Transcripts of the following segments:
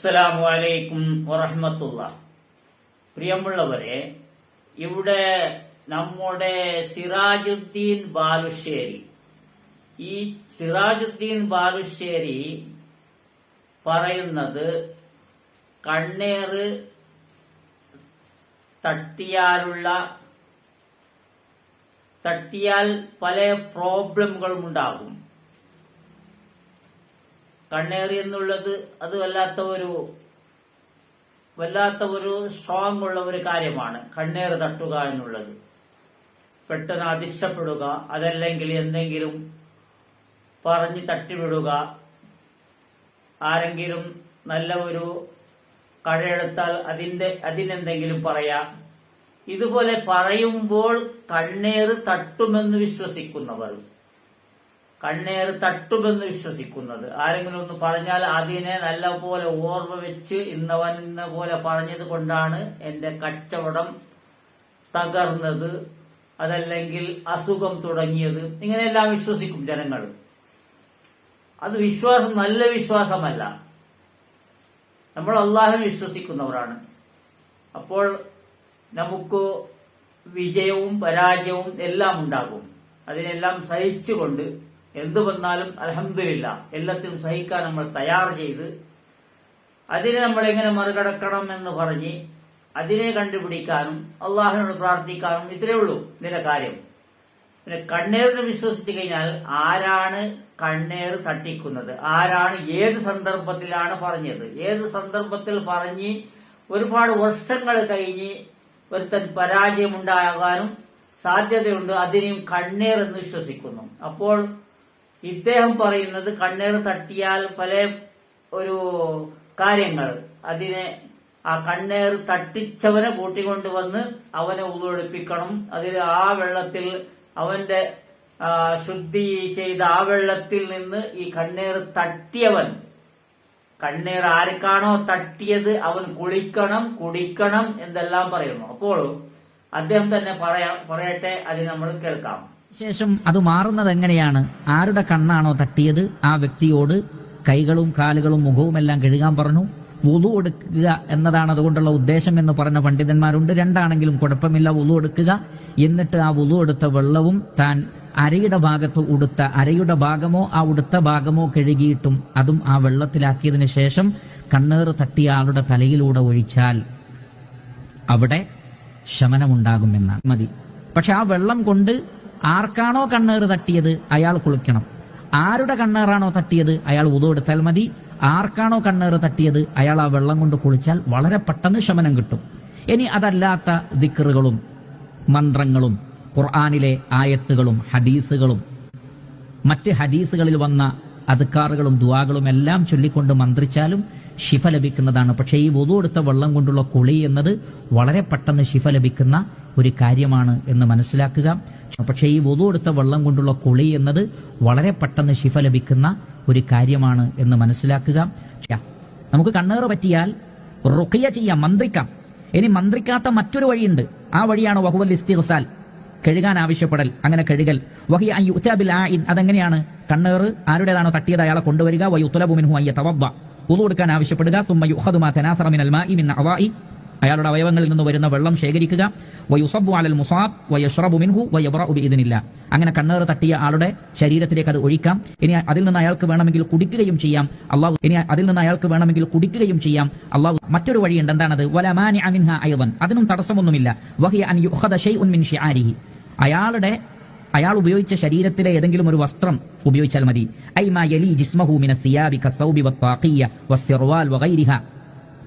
അസ്സലാമു അലൈക്കും വറഹമത്തുള്ള. പ്രിയമുള്ളവരെ ഇവിടെ നമ്മുടെ സിറാജുദ്ദീൻ ബാലുശ്ശേരി. ഈ സിറാജുദ്ദീൻ ബാലുശ്ശേരി പറയുന്നത് കണ്ണേറ് തട്ടിയാലുള്ള തട്ടിയാൽ പല പ്രോബ്ലമുകളും ഉണ്ടാകും. കണ്ണേറി എന്നുള്ളത് അത് വല്ലാത്ത ഒരു വല്ലാത്ത ഒരു സ്ട്രോങ് ഉള്ള ഒരു കാര്യമാണ്. കണ്ണേറ് തട്ടുക എന്നുള്ളത്. പെട്ടെന്ന് അതിശപ്പെടുക അതല്ലെങ്കിൽ എന്തെങ്കിലും പറഞ്ഞ് തട്ടിവിടുക. ആരെങ്കിലും നല്ല ഒരു കഴയെടുത്താൽ അതിന്റെ അതിനെന്തെങ്കിലും പറയാം. ഇതുപോലെ പറയുമ്പോൾ കണ്ണേറ് തട്ടുമെന്ന് വിശ്വസിക്കുന്നവർ. കണ്ണേറ് തട്ടുമെന്ന് വിശ്വസിക്കുന്നത്. ആരെങ്കിലും ഒന്ന് പറഞ്ഞാൽ അതിനെ നല്ലപോലെ ഓർമ്മ വെച്ച് ഇന്നവൻ ഇന്ന പോലെ പറഞ്ഞത് കൊണ്ടാണ് എന്റെ കച്ചവടം തകർന്നത്. അതല്ലെങ്കിൽ അസുഖം തുടങ്ങിയത്. ഇങ്ങനെയെല്ലാം വിശ്വസിക്കും ജനങ്ങൾ. അത് വിശ്വാസം നല്ല വിശ്വാസമല്ല. നമ്മൾ അള്ളാഹുവിനെ വിശ്വസിക്കുന്നവരാണ്. അപ്പോൾ നമുക്ക് വിജയവും പരാജയവും എല്ലാം ഉണ്ടാകും. അതിനെല്ലാം സഹിച്ചുകൊണ്ട് എന്തു വന്നാലും അലഹമില്ല എല്ലാത്തിനും സഹിക്കാൻ നമ്മൾ തയ്യാർ ചെയ്ത് അതിനെ നമ്മൾ എങ്ങനെ മറികടക്കണം എന്ന് പറഞ്ഞ് അതിനെ കണ്ടുപിടിക്കാനും അള്ളാഹിനോട് പ്രാർത്ഥിക്കാനും ഇത്രയേ ഉള്ളൂ ഇതിന്റെ കാര്യം. പിന്നെ കണ്ണേറിനെ വിശ്വസിച്ചു കഴിഞ്ഞാൽ ആരാണ് കണ്ണേർ തട്ടിക്കുന്നത്? ആരാണ് ഏത് സന്ദർഭത്തിലാണ് പറഞ്ഞത്? ഏത് സന്ദർഭത്തിൽ പറഞ്ഞ് ഒരുപാട് വർഷങ്ങൾ കഴിഞ്ഞ് ഒരുത്തൻ പരാജയമുണ്ടാകാനും സാധ്യതയുണ്ട് അതിനെയും കണ്ണേർ എന്ന് വിശ്വസിക്കുന്നു. അപ്പോൾ ഇദ്ദേഹം പറയുന്നത് കണ്ണീർ തട്ടിയാൽ പല ഒരു കാര്യങ്ങൾ. അതിനെ ആ കണ്ണേർ തട്ടിച്ചവനെ കൂട്ടിക്കൊണ്ടുവന്ന് അവനെ ഉള്ളൊടുപ്പിക്കണം അതിൽ ആ വെള്ളത്തിൽ അവന്റെ ശുദ്ധി ചെയ്ത ആ വെള്ളത്തിൽ നിന്ന് ഈ കണ്ണേർ തട്ടിയവൻ കണ്ണീർ ആർക്കാണോ തട്ടിയത് അവൻ കുളിക്കണം കുടിക്കണം എന്തെല്ലാം പറയുന്നു. അപ്പോൾ അദ്ദേഹം തന്നെ പറയാ പറയട്ടെ അത് നമ്മൾ കേൾക്കാം. ശേഷം അത് മാറുന്നത് എങ്ങനെയാണ്? ആരുടെ കണ്ണാണോ തട്ടിയത്? ആ വ്യക്തിയോട് കൈകളും കാലുകളും മുഖവും എല്ലാം കഴുകാൻ പറഞ്ഞു. വുളു എടുക്കുക എന്നതാണ് അതുകൊണ്ടുള്ള ഉദ്ദേശം എന്ന് പറഞ്ഞ പണ്ഡിതന്മാരുണ്ട്. രണ്ടാണെങ്കിലും കുഴപ്പമില്ല വുളു എടുക്കുക. എന്നിട്ട് ആ വുളു എടുത്ത വെള്ളവും താൻ അരയുടെ ഭാഗത്ത് ഉടുത്ത അരയുടെ ഭാഗമോ ആ ഉടുത്ത ഭാഗമോ കഴുകിയിട്ടും അതും ആ വെള്ളത്തിലാക്കിയതിനു ശേഷം കണ്ണേർ തട്ടിയ ആളുടെ തലയിലൂടെ ഒഴിച്ചാൽ അവിടെ ശമനമുണ്ടാകുമെന്നാണ്. മതി. പക്ഷെ ആ വെള്ളം കൊണ്ട് ആർക്കാണോ കണ്ണേറ് തട്ടിയത് അയാൾ കുളിക്കണം. ആരുടെ കണ്ണേറാണോ തട്ടിയത് അയാൾ ഉതെടുത്താൽ മതി. ആർക്കാണോ കണ്ണേറ് തട്ടിയത് അയാൾ ആ വെള്ളം കൊണ്ട് കുളിച്ചാൽ വളരെ പെട്ടെന്ന് ശമനം കിട്ടും. ഇനി അതല്ലാത്ത ദിക്കറുകളും മന്ത്രങ്ങളും ഖുർആാനിലെ ആയത്തുകളും ഹദീസുകളും മറ്റ് ഹദീസുകളിൽ വന്ന അതുക്കാറുകളും ദുവാകളും എല്ലാം ചൊല്ലിക്കൊണ്ട് മന്ത്രിച്ചാലും ശിഫ ലഭിക്കുന്നതാണ്. പക്ഷേ ഈ വധു എടുത്ത വെള്ളം കൊണ്ടുള്ള കുളി എന്നത് വളരെ പെട്ടെന്ന് ശിഫ ലഭിക്കുന്ന ഒരു കാര്യമാണ് എന്ന് മനസ്സിലാക്കുക. പക്ഷേ ഈ വധു എടുത്ത വെള്ളം കൊണ്ടുള്ള കുളി എന്നത് വളരെ പെട്ടെന്ന് ശിഫ ലഭിക്കുന്ന ഒരു കാര്യമാണ് എന്ന് മനസ്സിലാക്കുക. നമുക്ക് കണ്ണേറ് പറ്റിയാൽ റുഖിയ ചെയ്യാം മന്ത്രിക്കാം. ഇനി മന്ത്രിക്കാത്ത മറ്റൊരു വഴിയുണ്ട്. ആ വഴിയാണ് വഹുവൽ ഇസ്തിഗ്സാൽ. കഴുകാൻ ആവശ്യപ്പെടൽ അങ്ങനെ കഴുകൽ. ആയിൻ അതെങ്ങനെയാണ്? കണ്ണേറ് ആരുടേതാണോ തട്ടിയത് അയാളെ കൊണ്ടുവരിക വയുത്തലബു മിൻഹു അയ്യ തവബ്ബ ഉളു കൊടുക്കാൻ ആവശ്യപ്പെടുക സുമ്മ യുഖദു മാ തനാസറ മിനൽ മാഇ മിൻ അവാഇ. അയാളുടെ അവയവങ്ങളിൽ നിന്ന് വരുന്ന വെള്ളം ശേഖരിക്കുക. വയുസബു അലൽ മുസാബ് വയഷ്റബു മിൻഹു വയബ്റഉ ബിഇദ്നില്ല. അങ്ങനെ കണ്ണേറ് തട്ടിയ ആളുടെ ശരീരത്തിലേക്ക് അത് ഒഴിക്കാം. ഇനി അതിൽ നിന്ന് അയാൾക്ക് വേണമെങ്കിൽ കുടിക്കുകയും ചെയ്യാം. അള്ളാഹു ഇനി അതിൽ നിന്ന് അയാൾക്ക് വേണമെങ്കിൽ കുടിക്കുകയും ചെയ്യാം. അള്ളാഹു മറ്റൊരു വഴിയുണ്ട്. എന്താണത്? വലമാനി അമിൻഹ അയ്യവൻ അതിനും തടസ്സമൊന്നുമില്ല. വഹിയ അൻ യുഖദ ഷൈഉൻ മിൻ ഷിആരിഹി. അയാളുടെ അയാൾ ഉപയോഗിച്ച ശരീരത്തിലെ ഏതെങ്കിലും ഒരു വസ്ത്രം ഉപയോഗിച്ചാൽ മതി. ഐമാ യലി ജിസ്മഹു മിന സിയാബി കസൗബി വത്താഖിയ വസ്സിർവാൽ വഗൈരിഹ.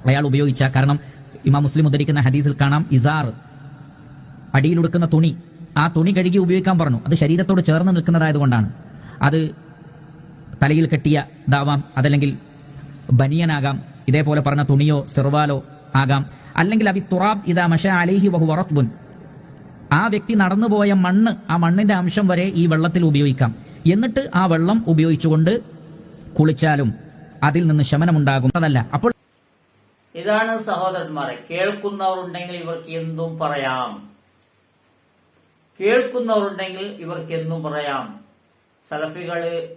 അയാൾ ഉപയോഗിച്ച കാരണം ഇമാം മുസ്ലിം ഉദ്ധരിക്കുന്ന ഹദീസിൽ കാണാം ഇസാർ അടിയിലൊടുക്കുന്ന തുണി. ആ തുണി കഴുകി ഉപയോഗിക്കാൻ പറഞ്ഞു. അത് ശരീരത്തോട് ചേർന്ന് നിൽക്കുന്നതായതുകൊണ്ടാണ്. അത് തലയിൽ കെട്ടിയ ദാവാം അതല്ലെങ്കിൽ ബനിയനാകാം ഇതേപോലെ പറഞ്ഞ തുണിയോ സെർവാലോ ആകാം. അല്ലെങ്കിൽ അബി തുറാബ് ഇതാ മഷ അലൈഹി വഹു വറത്ബുൻ. ആ വ്യക്തി നടന്നുപോയ മണ്ണ് ആ മണ്ണിന്റെ അംശം വരെ ഈ വെള്ളത്തിൽ ഉപയോഗിക്കാം. എന്നിട്ട് ആ വെള്ളം ഉപയോഗിച്ചുകൊണ്ട് കുളിച്ചാലും അതിൽ നിന്ന് ശമനമുണ്ടാകും. അതല്ല അപ്പോൾ ഇതാണ് സഹോദരന്മാരെ കേൾക്കുന്നവർ ഉണ്ടെങ്കിൽ ഇവർക്ക് എന്തും പറയാം. കേൾക്കുന്നവരുണ്ടെങ്കിൽ ഇവർക്ക് എന്തും പറയാം. സലഫികൾ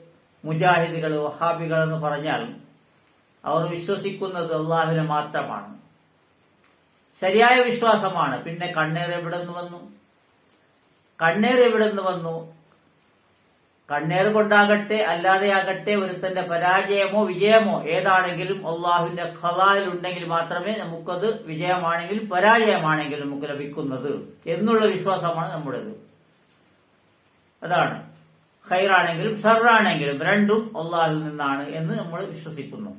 മുജാഹിദുകൾ വഹാബികൾ എന്ന് പറഞ്ഞാൽ അവർ വിശ്വസിക്കുന്നത് അള്ളാഹുവിനെ മാത്രമാണ്. ശരിയായ വിശ്വാസമാണ്. പിന്നെ കണ്ണേർ എവിടെ നിന്ന് വന്നു? കണ്ണേർ എവിടെ നിന്ന് വന്നു? കണ്ണീർ കൊണ്ടാകട്ടെ അല്ലാതെയാകട്ടെ ഒരുത്തന്റെ പരാജയമോ വിജയമോ ഏതാണെങ്കിലും അള്ളാഹുവിന്റെ ഖലാലിൽ ഉണ്ടെങ്കിൽ മാത്രമേ നമുക്കത് വിജയമാണെങ്കിലും പരാജയമാണെങ്കിലും നമുക്ക് ലഭിക്കുന്നത് എന്നുള്ള വിശ്വാസമാണ് നമ്മുടേത്. അതാണ്. ഹൈറാണെങ്കിലും ഷറാണെങ്കിലും രണ്ടും അള്ളാഹിൽ നിന്നാണ് എന്ന് നമ്മൾ വിശ്വസിക്കുന്നു.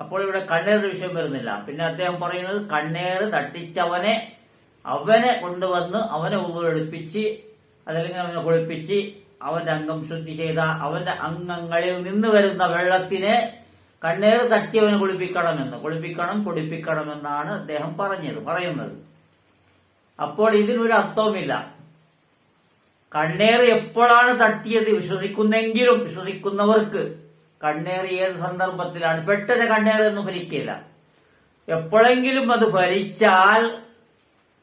അപ്പോൾ ഇവിടെ കണ്ണേറിന്റെ വിഷയം വരുന്നില്ല. പിന്നെ അദ്ദേഹം പറയുന്നത് കണ്ണേറ് തട്ടിച്ചവനെ അവനെ കൊണ്ടുവന്ന് അവനെ ഉള്ളെടുപ്പിച്ച് അതല്ലെങ്കിൽ അവനെ കുളിപ്പിച്ച് അവന്റെ അംഗം ശുദ്ധി ചെയ്ത അവന്റെ അംഗങ്ങളിൽ നിന്ന് വരുന്ന വെള്ളത്തിനെ കണ്ണേറ് തട്ടിയവനെ കുളിപ്പിക്കണമെന്ന് കുളിപ്പിക്കണം കുടിപ്പിക്കണമെന്നാണ് അദ്ദേഹം പറഞ്ഞത് പറയുന്നത്. അപ്പോൾ ഇതിനൊരു അർത്ഥവുമില്ല. കണ്ണേർ എപ്പോഴാണ് തട്ടിയത് വിശ്വസിക്കുന്നെങ്കിലും വിശ്വസിക്കുന്നവർക്ക് കണ്ണേർ ഏത് സന്ദർഭത്തിലാണ്? പെട്ടെന്ന് കണ്ണേർ എന്ന് ഫലിക്കില്ല എപ്പോഴെങ്കിലും അത് ഫലിച്ചാൽ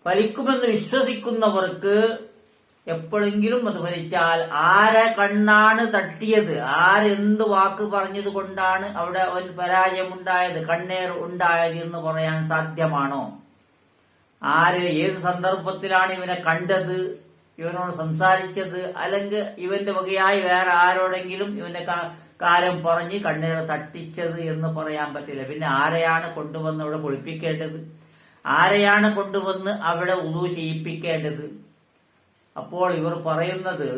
ഫലിക്കുമെന്ന് വിശ്വസിക്കുന്നവർക്ക് എപ്പോഴെങ്കിലും അത് ഭരിച്ചാൽ ആരെ കണ്ണാണ് തട്ടിയത്? ആരെന്ത് വാക്ക് പറഞ്ഞത് കൊണ്ടാണ് അവിടെ അവൻ പരാജയമുണ്ടായത്? കണ്ണേർ ഉണ്ടായത് എന്ന് പറയാൻ സാധ്യമാണോ? ആര് ഏത് സന്ദർഭത്തിലാണ് ഇവനെ കണ്ടത്? ഇവനോട് സംസാരിച്ചത്? അല്ലെങ്കിൽ ഇവന്റെ വകയായി വേറെ ആരോടെങ്കിലും ഇവന്റെ കാലം പറഞ്ഞ് കണ്ണീർ തട്ടിച്ചത് എന്ന് പറയാൻ പറ്റില്ല. പിന്നെ ആരെയാണ് കൊണ്ടുവന്ന് അവിടെ കുളിപ്പിക്കേണ്ടത് ആരെയാണ് കൊണ്ടുവന്ന് അവിടെ ഉദൂ ചെയ്യിപ്പിക്കേണ്ടത്? അപ്പോൾ ഇവർ പറയുന്നത്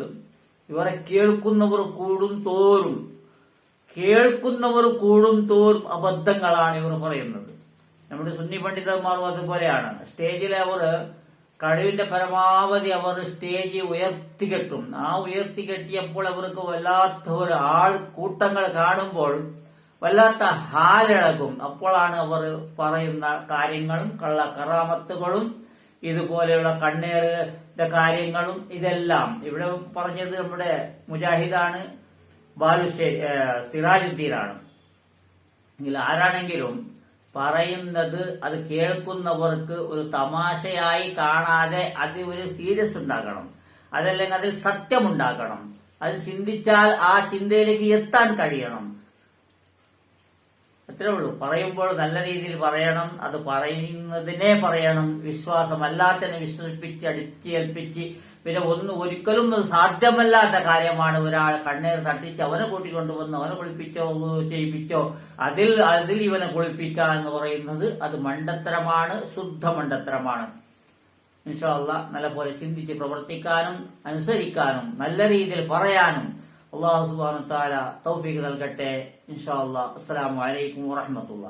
ഇവരെ കേൾക്കുന്നവർ കൂടും തോറും കേൾക്കുന്നവർ കൂടും തോറും അബദ്ധങ്ങളാണ് ഇവർ പറയുന്നത്. നമ്മുടെ സുന്നി പണ്ഡിതന്മാരും അതുപോലെയാണ്. സ്റ്റേജിൽ അവർ കഴിവിന്റെ പരമാവധി അവർ സ്റ്റേജ് ഉയർത്തിക്കെട്ടും. ആ ഉയർത്തിക്കെട്ടിയപ്പോൾ അവർക്ക് വല്ലാത്ത ഒരു ആൾ കൂട്ടങ്ങൾ കാണുമ്പോൾ വല്ലാത്ത ഹാലിളകും അപ്പോഴാണ് അവർ പറയുന്ന കാര്യങ്ങളും കള്ള കറാമത്തുകളും ഇതുപോലെയുള്ള കണ്ണേറിന്റെ കാര്യങ്ങളും ഇതെല്ലാം. ഇവിടെ പറഞ്ഞത് നമ്മുടെ മുജാഹിദാണ് ബാലു സിറാജുദ്ദീനാണ്. ആരാണെങ്കിലും പറയുന്നത് അത് കേൾക്കുന്നവർക്ക് ഒരു തമാശയായി കാണാതെ അത് ഒരു സീരിയസ് ഉണ്ടാക്കണം അതല്ലെങ്കിൽ അതിൽ സത്യമുണ്ടാക്കണം അത് ചിന്തിച്ചാൽ ആ ചിന്തയിലേക്ക് എത്താൻ കഴിയണം. അത്രേ ഉള്ളൂ. പറയുമ്പോൾ നല്ല രീതിയിൽ പറയണം അത് പറയുന്നതിനെ പറയണം വിശ്വാസമല്ലാത്തതിനെ വിശ്വസിപ്പിച്ച് അടിച്ചേൽപ്പിച്ച് പിന്നെ ഒന്ന് ഒരിക്കലും സാധ്യമല്ലാത്ത കാര്യമാണ്. ഒരാൾ കണ്ണീർ തട്ടിച്ച് അവനെ കൂട്ടിക്കൊണ്ടുവന്ന് അവനെ കുളിപ്പിച്ചോ ചെയ്യിപ്പിച്ചോ അതിൽ അതിൽ ഇവനെ കുളിപ്പിക്കുക എന്ന് പറയുന്നത് അത് മണ്ടത്തരമാണ് ശുദ്ധ മണ്ടത്തരമാണ്. ഇൻഷാല്ല നല്ല പോലെ ചിന്തിച്ച് പ്രവർത്തിക്കാനും അനുസരിക്കാനും നല്ല രീതിയിൽ പറയാനും അള്ളാഹു സുബാനു താല തൗഫീഖ് നൽകട്ടെ. ഇൻഷാ അല്ലാ അസ്സലാമു അലൈക്കും വറഹമത്തുള്ള